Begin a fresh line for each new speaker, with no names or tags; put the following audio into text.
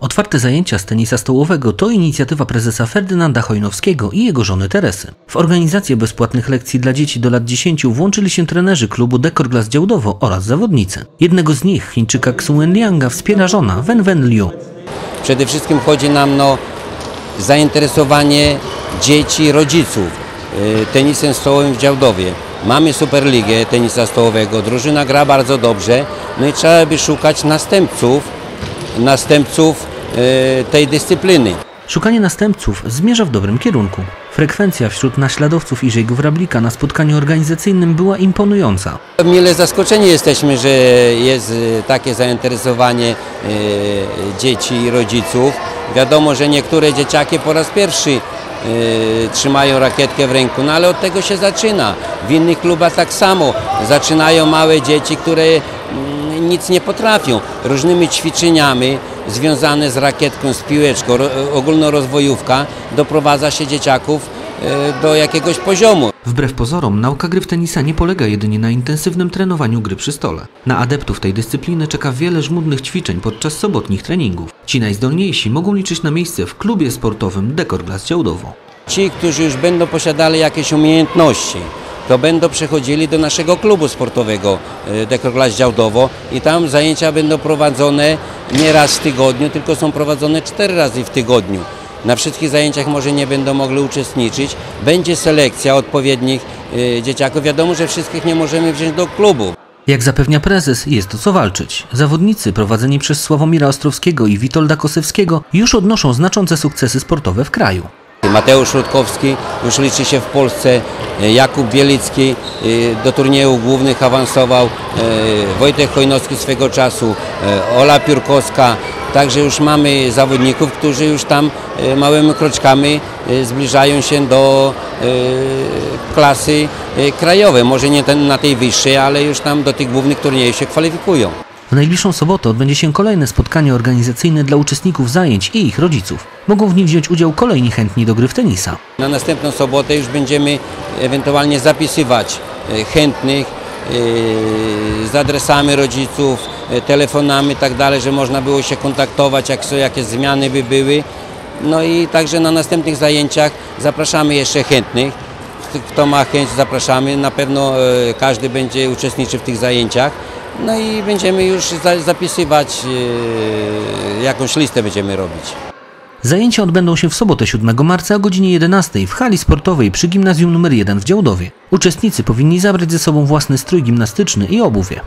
Otwarte zajęcia z tenisa stołowego to inicjatywa prezesa Ferdynanda Chojnowskiego i jego żony Teresy. W organizację bezpłatnych lekcji dla dzieci do lat 10 włączyli się trenerzy klubu Dekor Glass Działdowo oraz zawodnicy. Jednego z nich, Chińczyka Xuen Lianga, wspiera żona Wen Wen Liu.
Przede wszystkim chodzi nam o zainteresowanie dzieci, rodziców y, tenisem stołowym w Działdowie. Mamy Superligę tenisa stołowego, drużyna gra bardzo dobrze, no i trzeba by szukać następców, następców y, tej dyscypliny.
Szukanie następców zmierza w dobrym kierunku. Frekwencja wśród naśladowców Iżego Wrablika na spotkaniu organizacyjnym była imponująca.
Mile zaskoczeni jesteśmy, że jest y, takie zainteresowanie y, dzieci i rodziców. Wiadomo, że niektóre dzieciaki po raz pierwszy trzymają rakietkę w ręku, no ale od tego się zaczyna. W innych klubach tak samo. Zaczynają małe dzieci, które mm, nic nie potrafią. Różnymi ćwiczeniami związane z rakietką, z piłeczką, ro, ogólnorozwojówka doprowadza się dzieciaków y, do jakiegoś poziomu.
Wbrew pozorom, nauka gry w tenisa nie polega jedynie na intensywnym trenowaniu gry przy stole. Na adeptów tej dyscypliny czeka wiele żmudnych ćwiczeń podczas sobotnich treningów. Ci najzdolniejsi mogą liczyć na miejsce w klubie sportowym Dekor Glass Działdowo.
Ci, którzy już będą posiadali jakieś umiejętności, to będą przechodzili do naszego klubu sportowego e, Dekroglas Działdowo i tam zajęcia będą prowadzone nie raz w tygodniu, tylko są prowadzone cztery razy w tygodniu. Na wszystkich zajęciach może nie będą mogli uczestniczyć. Będzie selekcja odpowiednich e, dzieciaków. Wiadomo, że wszystkich nie możemy wziąć do klubu.
Jak zapewnia prezes, jest o co walczyć. Zawodnicy prowadzeni przez Sławomira Ostrowskiego i Witolda Kosewskiego już odnoszą znaczące sukcesy sportowe w kraju.
Mateusz Rutkowski już liczy się w Polsce, e, Jakub Bielicki e, do turniejów głównych awansował, e, Wojtek Chojnowski swego czasu, Ola Piórkowska, także już mamy zawodników, którzy już tam małymi kroczkami zbliżają się do klasy krajowej, może nie na tej wyższej, ale już tam do tych głównych turniejów się kwalifikują.
W najbliższą sobotę odbędzie się kolejne spotkanie organizacyjne dla uczestników zajęć i ich rodziców. Mogą w nim wziąć udział kolejni chętni do gry w tenisa.
Na następną sobotę już będziemy ewentualnie zapisywać e, chętnych e, z adresami rodziców, e, telefonami i tak że można było się kontaktować, jak są jakieś zmiany by były. No i także na następnych zajęciach zapraszamy jeszcze chętnych. Kto ma chęć, zapraszamy. Na pewno każdy będzie uczestniczył w tych zajęciach. No i będziemy już zapisywać, jakąś listę będziemy robić.
Zajęcia odbędą się w sobotę 7 marca o godzinie 11 w hali sportowej przy gimnazjum nr 1 w Działdowie. Uczestnicy powinni zabrać ze sobą własny strój gimnastyczny i obuwie.